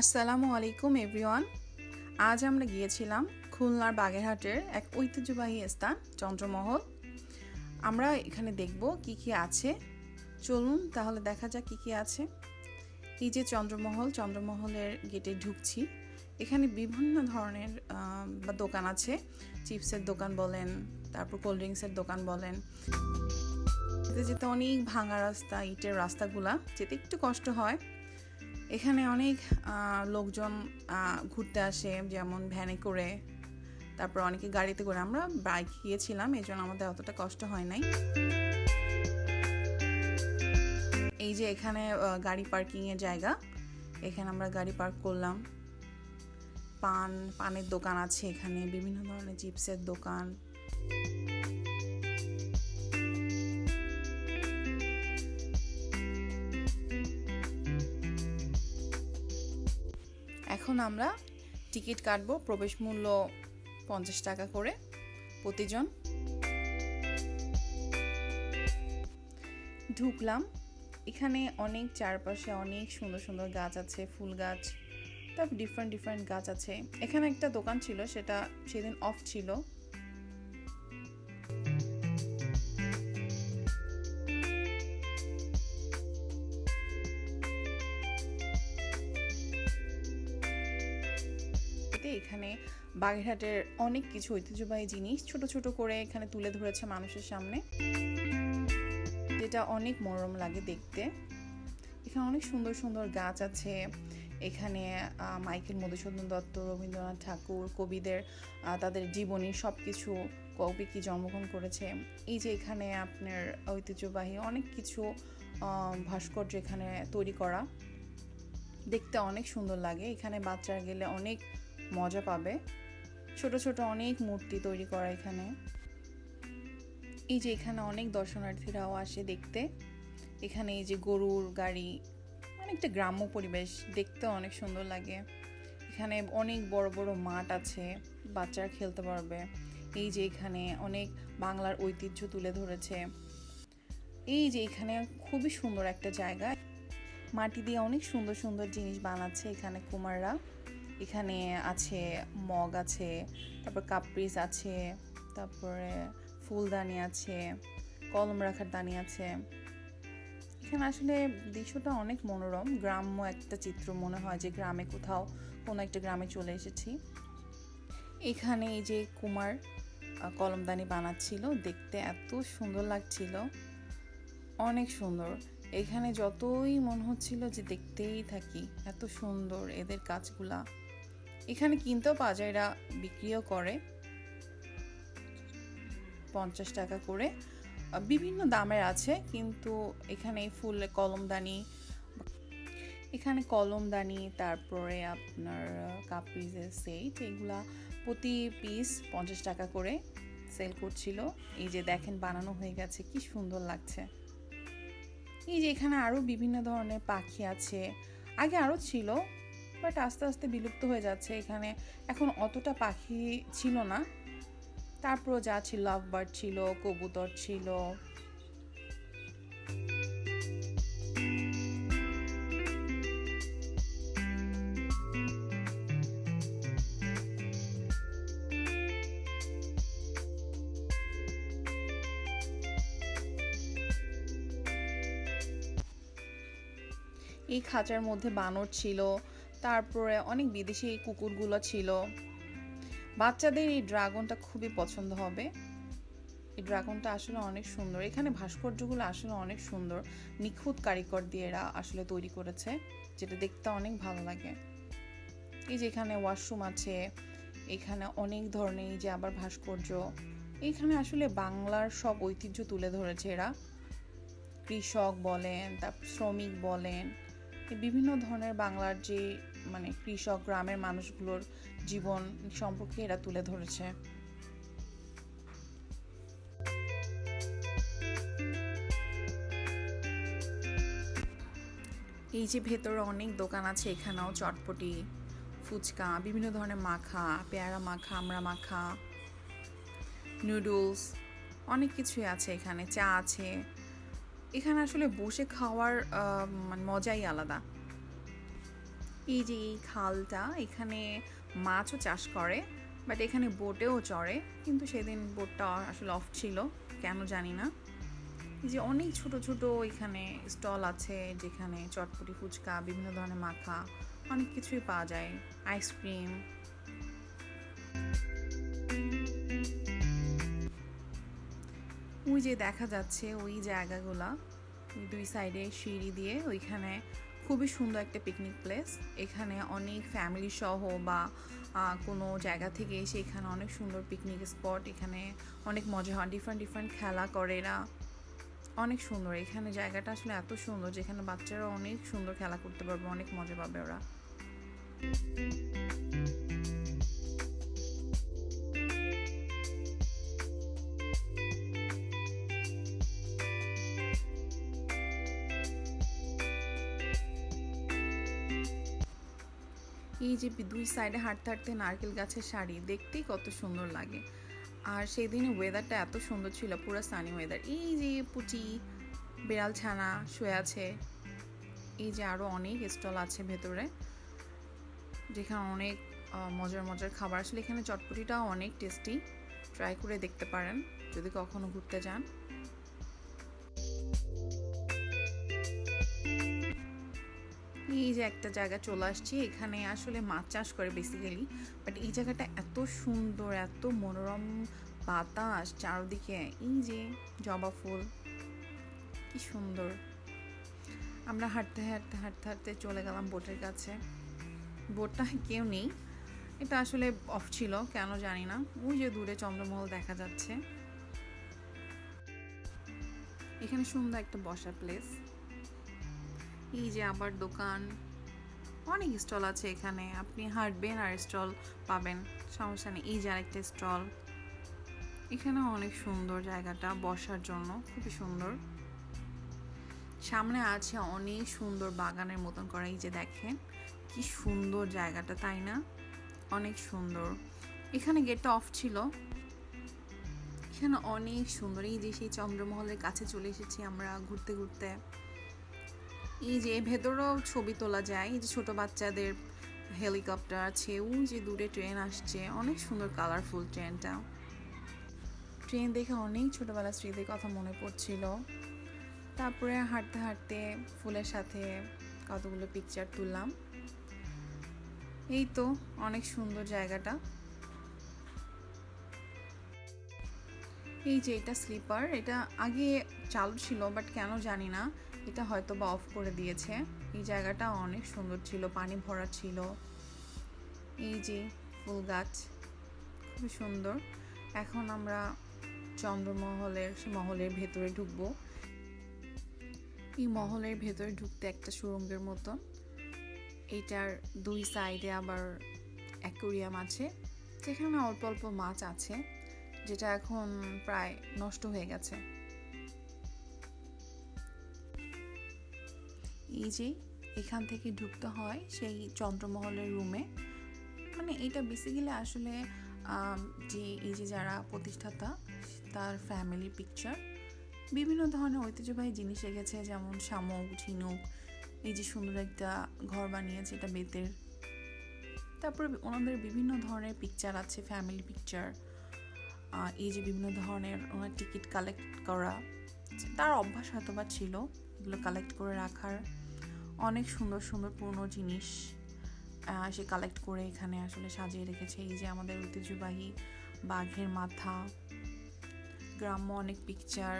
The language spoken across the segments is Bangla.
আসসালামু আলাইকুম, এভরিওয়ান। আজ আমরা গিয়েছিলাম খুলনার বাগেরহাটের এক ঐতিহ্যবাহী স্থান, চন্দ্রমহল। আমরা এখানে দেখব কি কি আছে। চলুন তাহলে দেখা যাক কি কি আছে। এই যে চন্দ্রমহল, চন্দ্রমহলের গেটে ঢুকছি। এখানে বিভিন্ন ধরনের বা দোকান আছে। চিপসের দোকান বলেন, তারপর কোল্ড ড্রিঙ্কসের দোকান বলেন। যেতে অনেক ভাঙা রাস্তা, ইটের রাস্তাগুলা, যেতে একটু কষ্ট হয়। এখানে অনেক লোকজন ঘুরতে আসে, যেমন ভ্যানে করে, তারপর অনেকে গাড়িতে করে। আমরা বাইক গিয়েছিলাম, এই জন্য আমাদের অতটা কষ্ট হয় নাই। এই যে এখানে গাড়ি পার্কিং এর জায়গা, এখানে আমরা গাড়ি পার্ক করলাম। পান, পানের দোকান আছে এখানে, বিভিন্ন ধরনের চিপসের দোকান। এখন আমরা টিকিট কাটব প্রবেশ মূল্য পঞ্চাশ টাকা করে প্রতিজন। ঢুকলাম। এখানে অনেক চারপাশে অনেক সুন্দর সুন্দর গাছ আছে, ফুল গাছ, তারপর ডিফারেন্ট ডিফারেন্ট গাছ আছে। এখানে একটা দোকান ছিল, সেটা সেদিন অফ ছিল। এখানে বাগেরহাটের অনেক কিছু ঐতিহ্যবাহী জিনিস ছোট ছোট করে এখানে তুলে ধরেছে মানুষের সামনে। যেটা অনেক মনোরম লাগে দেখতে। এখানে অনেক সুন্দর সুন্দর গাছ আছে। এখানে মাইকেল মধুসূদন দত্ত, রবীন্দ্রনাথ ঠাকুর, কবিদের তাদের জীবনী সব কিছু কবি কি জন্মগ্রহণ করেছে। এই যে এখানে আপনার ঐতিহ্যবাহী অনেক কিছু ভাস্কর্য এখানে তৈরি করা। দেখতে অনেক সুন্দর লাগে। এখানে বাচ্চারা গেলে অনেক মজা পাবে। ছোট ছোট অনেক মূর্তি তৈরি করা এখানে। এই যে এখানে অনেক দর্শনার্থীরাও আসে দেখতে। এখানে এই যে গরুর গাড়ি, অনেকটা গ্রাম্য পরিবেশ দেখতে অনেক সুন্দর লাগে। এখানে অনেক বড় বড় মাঠ আছে, বাচ্চারা খেলতে পারবে। এই যে এখানে অনেক বাংলার ঐতিহ্য তুলে ধরেছে। এই যে এখানে খুবই সুন্দর একটা জায়গা। মাটি দিয়ে অনেক সুন্দর সুন্দর জিনিস বানাচ্ছে এখানে কুমাররা। এখানে আছে মগ আছে, তারপর কাপ্রিস আছে, তারপরে ফুলদানি আছে, কলম রাখার দানি আছে। এখানে আসলে দৃশ্যটা অনেক মনোরম, গ্রাম্য একটা চিত্র মনে হয় যে গ্রামে কোথাও কোনো একটা গ্রামে চলে এসেছি। এখানে এই যে কুমার কলমদানি বানাচ্ছিল, দেখতে এত সুন্দর লাগছিল, অনেক সুন্দর। এখানে যতই মনে হচ্ছিল যে দেখতেই থাকি, এত সুন্দর এদের কাজগুলা। এখানে কিনতেও এরা বিক্রিও করে পঞ্চাশ টাকা করে। বিভিন্ন দামের আছে, কিন্তু এখানে ফুল কলমদানি, এখানে কলমদানি, তারপরে আপনার কাপিজের সেট এগুলা প্রতি পিস পঞ্চাশ টাকা করে সেল করছিল। এই যে দেখেন বানানো হয়ে গেছে, কি সুন্দর লাগছে। এই যে এখানে আরও বিভিন্ন ধরনের পাখি আছে। আগে আরও ছিল বাট আস্তে আস্তে বিলুপ্ত হয়ে যাচ্ছে এখানে। এখন অতটা পাখি ছিল না। তারপর যা ছিল লাভ বার্ড ছিল, কবুতর ছিল। এই খাঁচার মধ্যে বানর ছিল। তারপরে অনেক বিদেশি কুকুরগুলো ছিল। বাচ্চাদের এই ড্রাগনটা খুবই পছন্দ হবে। এই ড্রাগনটা আসলে অনেক সুন্দর। এখানে ভাস্কর্যগুলো আসলে অনেক সুন্দর। নিখুঁত কারিগর দিয়ে এরা আসলে তৈরি করেছে, যেটা দেখতে অনেক ভালো লাগে। এই যে এখানে ওয়াশরুম আছে, এখানে অনেক ধরনের এই যে আবার ভাস্কর্য। এখানে আসলে বাংলার সব ঐতিহ্য তুলে ধরেছে এরা। কৃষক বলেন, তারপর শ্রমিক বলেন বিভিন্ন ধরনের বাংলার যে মানে কৃষক, গ্রামের মানুষগুলোর জীবন সম্পর্কে এরা তুলে ধরেছে। এই যে ভেতরে অনেক দোকান আছে, এখানেও চটপটি, ফুচকা, বিভিন্ন ধরনের মাখা, পেয়ারা মাখা আমরা মাখা নুডলস অনেক কিছুই আছে এখানে। চা আছে এখানে আসলে বসে খাওয়ার মানে মজাই আলাদা। এই যে এই খালটা, এখানে মাছও চাষ করে, বাট এখানে বোটেও চড়ে, কিন্তু সেদিন বোটটা আসলে অফ ছিল, কেন জানি না। এই যে অনেক ছোট ছোট এখানে স্টল আছে, যেখানে চটপটি ফুচকা, বিভিন্ন ধরনের মাখা, অনেক কিছুই পাওয়া যায়, আইসক্রিম ওই যে দেখা যাচ্ছে ওই জায়গাগুলা দুই সাইডে সিঁড়ি দিয়ে ওইখানে খুবই সুন্দর একটা পিকনিক প্লেস এখানে অনেক ফ্যামিলি সহ বা কোনো জায়গা থেকে এসে এখানে অনেক সুন্দর পিকনিক স্পট এখানে অনেক মজা হয় ডিফারেন্ট ডিফারেন্ট খেলা করে এরা। অনেক সুন্দর। এখানে জায়গাটা আসলে এত সুন্দর যেখানে বাচ্চারা অনেক সুন্দর খেলা করতে পারবে, অনেক মজা পাবে ওরা। এই যে দুই সাইডে হাঁটতে হাঁটতে নারকেল গাছের শাড়ি, দেখতেই কত সুন্দর লাগে। আর সেই দিনে ওয়েদারটা এত সুন্দর ছিল, পুরো সানি ওয়েদার এই যে পুচি বিড়াল ছানা শুয়ে আছে, এই যে আরও অনেক স্টল আছে ভেতরে, যেখানে অনেক মজার মজার খাবার। আসলে এখানে চটপটিটাও অনেক টেস্টি ট্রাই করে দেখতে পারেন, যদি কখনো ঘুরতে যান। এই যে একটা জায়গা চলে আসছি, এখানে আসলে মাছ চাষ করে বেসিক্যালি বাট এই জায়গাটা এত সুন্দর, এত মনোরম বাতাস, চারদিকে এই যে জবা ফুল, কি সুন্দর। আমরা হাঁটতে হাঁটতে হাঁটতে হাঁটতে চলে গেলাম বোটের কাছে। বোটটা কেউ নেই। এটা আসলে অফ ছিল, কেন জানি না। ওই যে দূরে চন্দ্রমহল দেখা যাচ্ছে। এখানে সুন্দর একটা বসার প্লেস এই যে আবার দোকান, অনেক স্টল আছে এখানে। আপনি হাঁটবেন আর স্টল পাবেন, সমস্যা নেই। এই যে আরেকটা স্টল এখানে অনেক সুন্দর জায়গাটা বসার জন্য, খুবই সুন্দর। সামনে আছে অনেক সুন্দর বাগানের মতন করা, এই যে দেখেন, কি সুন্দর জায়গাটা, তাই না? অনেক সুন্দর। এখানে গেটটা অফ ছিল। এখানে অনেক সুন্দর, এই যে সেই চন্দ্রমহলের কাছে চলে এসেছি আমরা ঘুরতে ঘুরতে। এই যে ভেতরেও ছবি তোলা যায়, এই যে ছোট বাচ্চাদের হেলিকপ্টার আছে ওই যে দূরে ট্রেন আসছে, অনেক সুন্দর কালারফুল ট্রেনটা। ট্রেন দেখে অনেক ছোটবেলার স্মৃতির কথা মনে পড়ছিল। তারপরে হাঁটতে হাঁটতে ফুলের সাথে কতগুলো পিকচার তুললাম। এই তো অনেক সুন্দর জায়গাটা। এই যে এটা স্লিপার, এটা আগে চালু ছিল, বাট কেন জানি না। এটা হয়তো বা অফ করে দিয়েছে। এই জায়গাটা অনেক সুন্দর ছিল, পানি ভরা ছিল। এই যে ফুল গাছ, খুবই সুন্দর। এখন আমরা চন্দ্রমহলের মহলের ভেতরে ঢুকবো। এই মহলের ভেতরে ঢুকতে একটা সুরঙ্গের মতন। এটার দুই সাইডে আবার অ্যাকোরিয়াম আছে, যেখানে অল্প অল্প মাছ আছে, যেটা এখন প্রায় নষ্ট হয়ে গেছে। এই যে এখান থেকে ঢুকতে হয় সেই চন্দ্রমহলের রুমে মানে এটা বেসিক্যালি আসলে যে এই যে যারা প্রতিষ্ঠাতা, তার ফ্যামিলি পিকচার বিভিন্ন ধরনের ঐতিহ্যবাহী জিনিস রেখেছে, যেমন শামুক, ঝিনুক, এই যে সুন্দর একটা ঘর বানিয়েছে এটা বেতের। তারপরে ওনাদের বিভিন্ন ধরনের পিকচার আছে ফ্যামিলি পিকচার এই যে বিভিন্ন ধরনের ওনার টিকিট কালেক্ট করা। তার অভ্যাস হয়তো বা ছিল, এগুলো কালেক্ট করে রাখার। অনেক সুন্দর সুন্দর পুরনো জিনিস সে কালেক্ট করে এখানে আসলে সাজিয়ে রেখেছে। এই যে আমাদের ঐতিহ্যবাহী বাঘের মাথা, গ্রাম্য অনেক পিকচার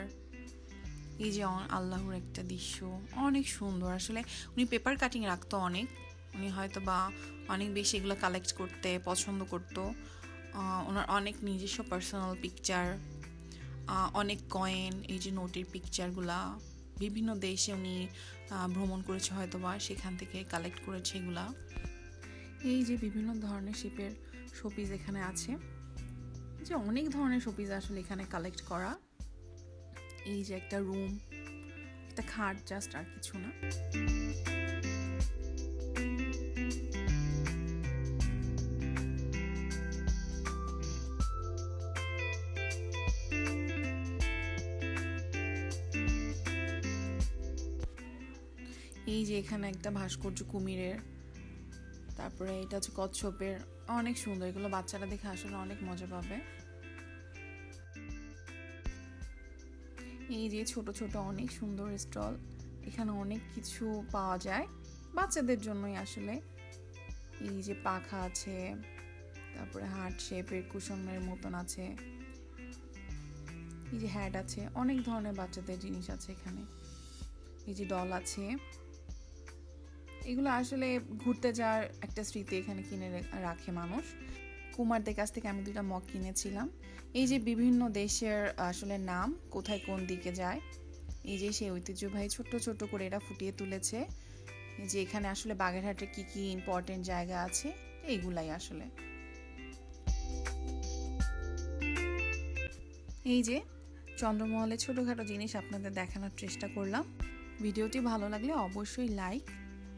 এই যে আল্লাহর একটা দৃশ্য, অনেক সুন্দর। আসলে উনি পেপার কাটিং রাখতো অনেক, উনি হয়তো বা অনেক বেশি এগুলো কালেক্ট করতে পছন্দ করতো। ওনার অনেক নিজস্ব পার্সোনাল পিকচার অনেক কয়েন এই যে নোটের পিকচারগুলা বিভিন্ন দেশে উনি ভ্রমণ করেছে হয়তো বা সেখান থেকে কালেক্ট করেছে এগুলা। এই যে বিভিন্ন ধরনের শিপের শোপিস এখানে আছে। যে অনেক ধরনের শোপিস আসলে এখানে কালেক্ট করা। এই যে একটা রুম একটা খাট জাস্ট আর কিছু না। এখানে একটা ভাস্কর্য কুমিরের, তারপরে এটা হচ্ছে কচ্ছপের, অনেক সুন্দর। এগুলো বাচ্চারা দেখে আসলে অনেক মজা পাবে। এই যে ছোট ছোট অনেক সুন্দর স্টল, এখানে অনেক কিছু পাওয়া যায় বাচ্চাদের জন্যই আসলে। এই যে পাখা আছে, তারপরে হার্ট শেপের কুশনের মতন আছে। এই যে হ্যাড আছে, অনেক ধরনের বাচ্চাদের জিনিস আছে এখানে। এই যে ডল আছে। এগুলো আসলে ঘুরতে যাওয়ার একটা স্মৃতি এখানে কিনে রাখে মানুষ। কুমারদের কাছ থেকে আমি দুইটা মগ কিনেছিলাম। এই যে বিভিন্ন দেশের আসলে নাম, কোথায় কোন দিকে যায়, এই যে সেই ঐতিহ্যবাহী ছোট্ট ছোট্ট করে এটা ফুটিয়ে তুলেছে। যে এখানে আসলে বাগেরহাটে কি কি ইম্পর্টেন্ট জায়গা আছে এইগুলাই আসলে। এই যে চন্দ্রমহলের ছোটোখাটো জিনিস আপনাদের দেখানোর চেষ্টা করলাম। ভিডিওটি ভালো লাগলে অবশ্যই লাইক